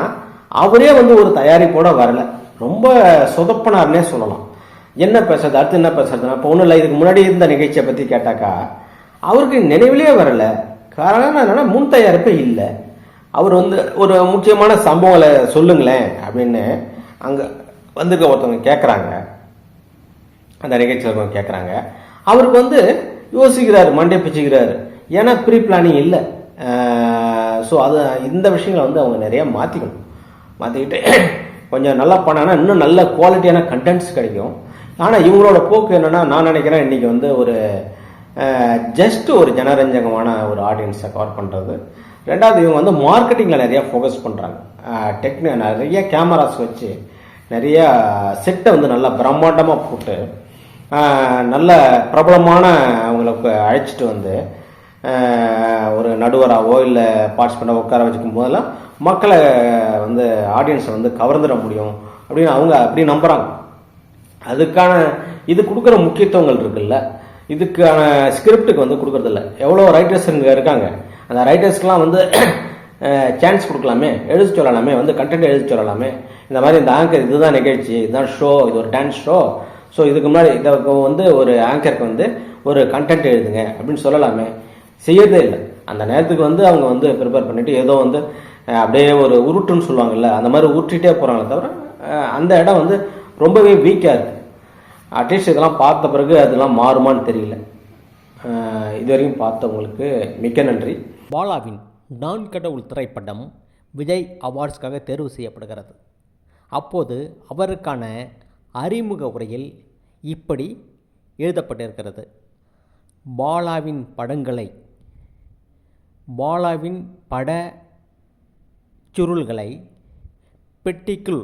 அவரே வந்து ஒரு தயாரிப்போட வரல. ரொம்ப சொதப்பனார்னே சொல்லலாம். என்ன பேசுறது அடுத்து என்ன பேசுறதுன்னா இப்போ ஒன்றும் இல்லை இதுக்கு முன்னாடி இருந்த நிகழ்ச்சியை பற்றி கேட்டாக்கா அவருக்கு நினைவிலே வரல. காரணம் என்னென்னா முன் தயாரிப்பே இல்லை. அவர் வந்து ஒரு முக்கியமான சம்பவங்களை சொல்லுங்களேன் அப்படின்னு அங்கே வந்திருக்க ஒருத்தவங்க கேட்குறாங்க அந்த நிகழ்ச்சியில் இருக்கவங்க கேட்குறாங்க அவருக்கு வந்து யோசிக்கிறார் மண்டே பிச்சுக்கிறாரு. ஏன்னா ப்ரீ பிளானிங் இல்லை ஸோ அது இந்த விஷயங்களை வந்து அவங்க நிறையா மாற்றிக்கணும் மாற்றிக்கிட்டு கொஞ்சம் நல்லா பண்ணாங்கன்னா இன்னும் நல்ல குவாலிட்டியான கண்டென்ட்ஸ் கிடைக்கும். ஆனால் இவங்களோட போக்கு என்னென்னா நான் நினைக்கிறேன் இன்றைக்கி வந்து ஒரு ஜஸ்ட் ஒரு ஜனரஞ்சகமான ஒரு ஆடியன்ஸை கவர் பண்ணுறது ரெண்டாவது இவங்க வந்து மார்க்கெட்டிங்கில் நிறையா ஃபோக்கஸ் பண்ணுறாங்க டெக்னி நிறைய கேமராஸ் வச்சு நிறைய செட்டை வந்து நல்லா பிரம்மாண்டமாக போட்டு நல்ல பிரபலமான அவங்களுக்கு அழைச்சிட்டு வந்து ஒரு நடுவராகவோ இல்லை பார்ட்டிசிபெண்ட்டாக உட்கார வச்சுக்கும் போதெல்லாம் மக்களை வந்து ஆடியன்ஸை வந்து கவர்ந்துட முடியும் அப்படின்னு அவங்க அப்படி நம்புகிறாங்க அதுக்கான இது கொடுக்குற முக்கியத்துவங்கள் இருக்குல்ல. இதுக்கான ஸ்கிரிப்டுக்கு வந்து கொடுக்குறதில்ல. எவ்வளோ ரைட்டர்ஸ் இங்கே இருக்காங்க. அந்த ரைட்டர்ஸ்க்கெலாம் வந்து சான்ஸ் கொடுக்கலாமே. எழுதி சொல்லலாமே. வந்து கண்டென்ட் எழுதி சொல்லலாமே. இந்த மாதிரி இந்த ஆங்கர் இதுதான் நிகழ்ச்சி இதுதான் ஷோ இது ஒரு டான்ஸ் ஷோ ஸோ இதுக்கு முன்னாடி இதை வந்து ஒரு ஆங்கருக்கு வந்து ஒரு கண்டென்ட் எழுதுங்க அப்படின்னு சொல்லலாமே. செய்யறதே இல்லை. அந்த நேரத்துக்கு வந்து அவங்க வந்து ப்ரிப்பேர் பண்ணிட்டு ஏதோ வந்து அப்படியே ஒரு உருட்டுன்னு சொல்லுவாங்கல்ல அந்த மாதிரி உருட்டிகிட்டே போகிறாங்களே தவிர அந்த இடம் வந்து ரொம்பவே வீக்காக இருக்குது அட்லீஸ்ட் இதெல்லாம் பார்த்த பிறகு அதெல்லாம் மாறுமான்னு தெரியல. இதுவரையும் இது வரைக்கும் பார்த்தவங்களுக்கு மிக்க நன்றி. பாலாவின் நான் கடவுள் திரைப்படம் விஜய் அவார்ட்ஸ்க்காக தேர்வு செய்யப்படுகிறது. அப்போது அவருக்கான அறிமுக உரையில் இப்படி எழுதப்பட்டிருக்கிறது. பாலாவின் படங்களை பாலாவின் பட சுருள்களை பெட்டிக்குள்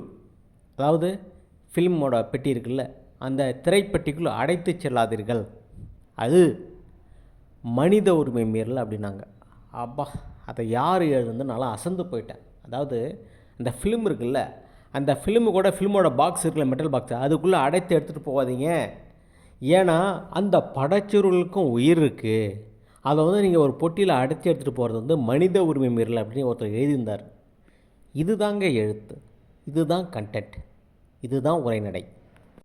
அதாவது ஃபிலிமோட பெட்டி இருக்குல்ல அந்த திரைப்பெட்டிக்குள் அடைத்து செல்லாதீர்கள். அது மனித உரிமை மீறல் அப்படின்னாங்க. அப்பா அதை யார் எழுதுன்னு நல்லா அசந்து போயிட்டேன். அதாவது அந்த ஃபிலிம் இருக்குல்ல அந்த ஃபிலிமு கூட ஃபிலிமோட பாக்ஸ் இருக்குல்ல மெட்டல் பாக்ஸ் அதுக்குள்ளே அடைத்து எடுத்துகிட்டு போகாதீங்க. ஏன்னா அந்த படச்சுருளுக்கும் உயிர் இருக்குது அதை வந்து நீங்கள் ஒரு பொட்டியில் அடைச்சி எடுத்துகிட்டு போகிறது வந்து மனித உரிமை மீறல் அப்படின்னு ஒருத்தர் எழுதியிருந்தார். இதுதாங்க எழுத்து. இதுதான் கண்டென்ட் இதுதான் உரைநடை.